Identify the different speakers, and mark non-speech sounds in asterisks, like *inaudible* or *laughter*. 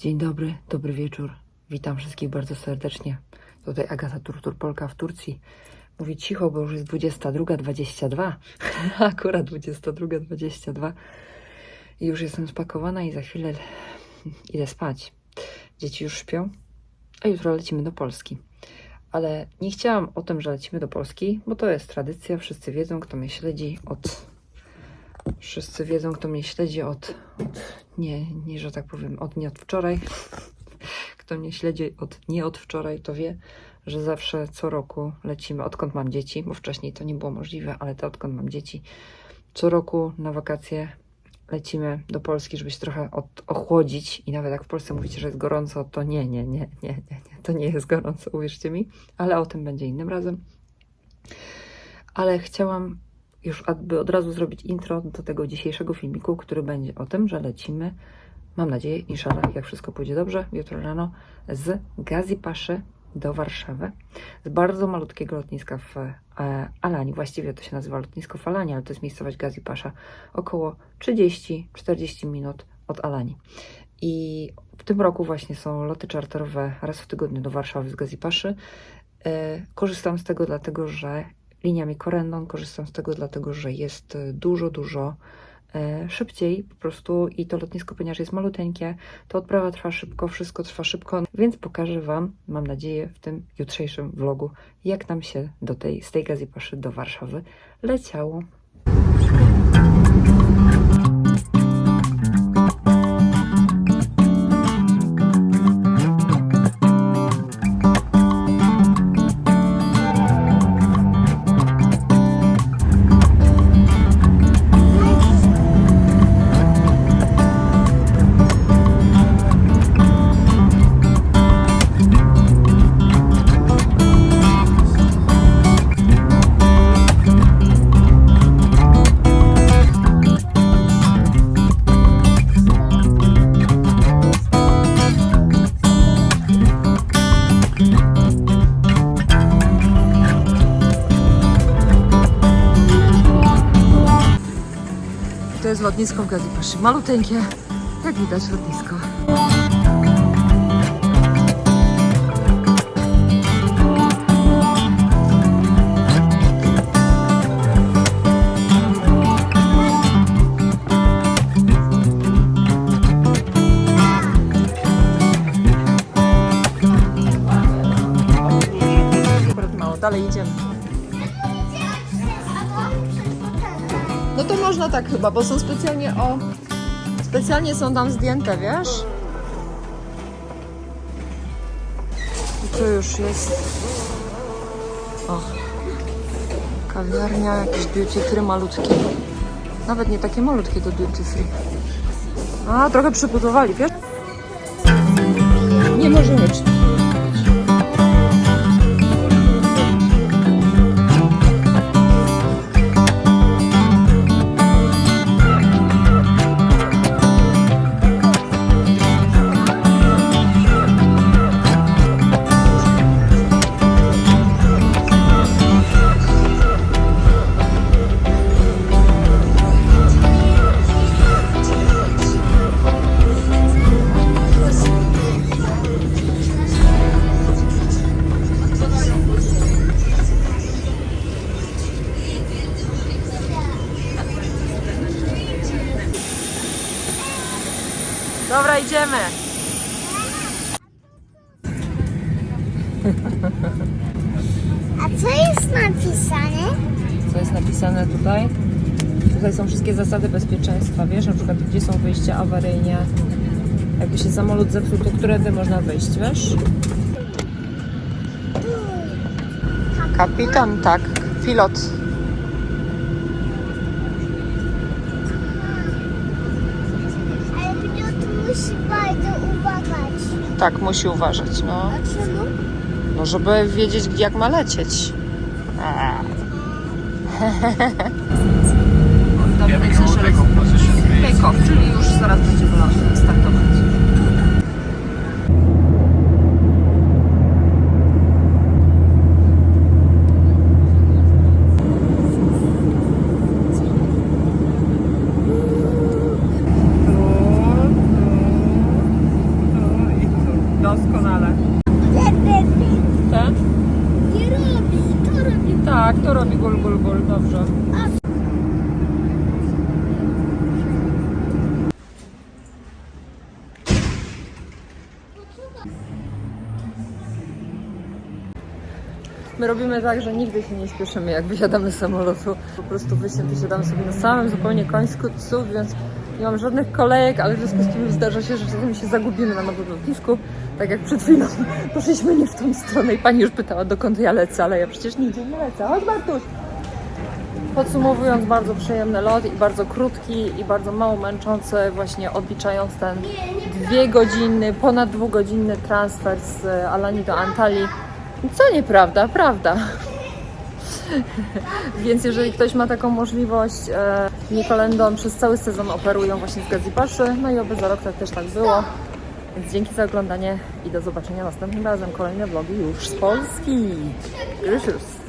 Speaker 1: Dzień dobry, dobry wieczór. Witam wszystkich bardzo serdecznie. Tutaj Agata Turtur Polka w Turcji. Mówię cicho, bo już jest 22.22. *laughs* Akurat 22.22. I już jestem spakowana i za chwilę idę spać. Dzieci już śpią, a jutro lecimy do Polski. Ale nie chciałam o tym, że lecimy do Polski, bo to jest tradycja. Wszyscy wiedzą, kto mnie śledzi od. Wszyscy wiedzą, kto mnie śledzi od. nie, nie, że tak powiem, od nie od wczoraj. *laughs* Kto mnie śledzi od nie od wczoraj, to wie, że zawsze co roku lecimy, odkąd mam dzieci, bo wcześniej to nie było możliwe, ale to odkąd mam dzieci, co roku na wakacje lecimy do Polski, żeby się trochę od, ochłodzić i nawet jak w Polsce mówicie, że jest gorąco, to nie, nie, nie, nie, nie, nie, to nie jest gorąco, uwierzcie mi, ale o tym będzie innym razem. Ale chciałam już aby od razu zrobić intro do tego dzisiejszego filmiku, który będzie o tym, że lecimy, mam nadzieję, inshallah, jak wszystko pójdzie dobrze, jutro rano z Gazipaszy do Warszawy, z bardzo malutkiego lotniska w e, Alani, właściwie to się nazywa lotnisko w Alani, ale to jest miejscowość Gazipasza, około 30-40 minut od Alani. I w tym roku właśnie są loty czarterowe raz w tygodniu do Warszawy z Gazipaszy. E, Korzystam z tego dlatego, że liniami Corendon korzystam z tego dlatego, że jest e, dużo, dużo e, szybciej po prostu i to lotnisko, ponieważ jest maluteńkie, to odprawa trwa szybko, wszystko trwa szybko, więc pokażę Wam, mam nadzieję, w tym jutrzejszym vlogu, jak nam się do tej, z tej Gazipaszy do Warszawy leciało. Lotnisko w Gazipaszy. Maluteńkie, jak widać lotnisko. Dalej idziemy. No to można tak chyba, bo są specjalnie o. Specjalnie są tam zdjęte, wiesz? I tu już jest. O. Kawiarnia, jakiś duty free malutki. Nawet nie takie malutkie do duty free. A, trochę przybudowali, wiesz? Nie możemy. przy- Dobra, idziemy.
Speaker 2: A co jest napisane?
Speaker 1: Co jest napisane tutaj? Tutaj są wszystkie zasady bezpieczeństwa, wiesz, na przykład gdzie są wyjścia awaryjnie. Jakby się samolot zepsuł, to którędy można wyjść, wiesz? Kapitan, tak. Pilot. Tak, musi uważać, no.
Speaker 2: A czemu?
Speaker 1: No, żeby wiedzieć, gdzie- jak ma lecieć. Dobra, take off, czyli już zaraz będziemy startować.
Speaker 3: Robi gol, gol, gol, dobrze. My robimy tak, że nigdy się nie śpieszymy, jak wysiadamy z samolotu. Po prostu wysi- wysiadamy sobie na samym zupełnie końsku, więc nie mam żadnych kolejek, ale w związku z tym zdarza się, że czasami się zagubimy na nowym lotnisku. Tak jak przed chwilą *laughs* poszliśmy nie w tą stronę i pani już pytała, dokąd ja lecę, ale ja przecież nigdzie nie lecę. Chodź Bartuś! Podsumowując, bardzo przyjemny lot i bardzo krótki i bardzo mało męczący, właśnie odliczając ten dwie godziny, ponad dwugodzinny transfer z Alanii do Antalii. Co nieprawda, prawda. *laughs* Więc jeżeli ktoś ma taką możliwość, e, Nicolendą przez cały sezon operują właśnie z Gazipaszy, no i oby za rok tak też tak było. Więc dzięki za oglądanie i do zobaczenia następnym razem. Kolejne vlogi już z Polski. Grzyszys.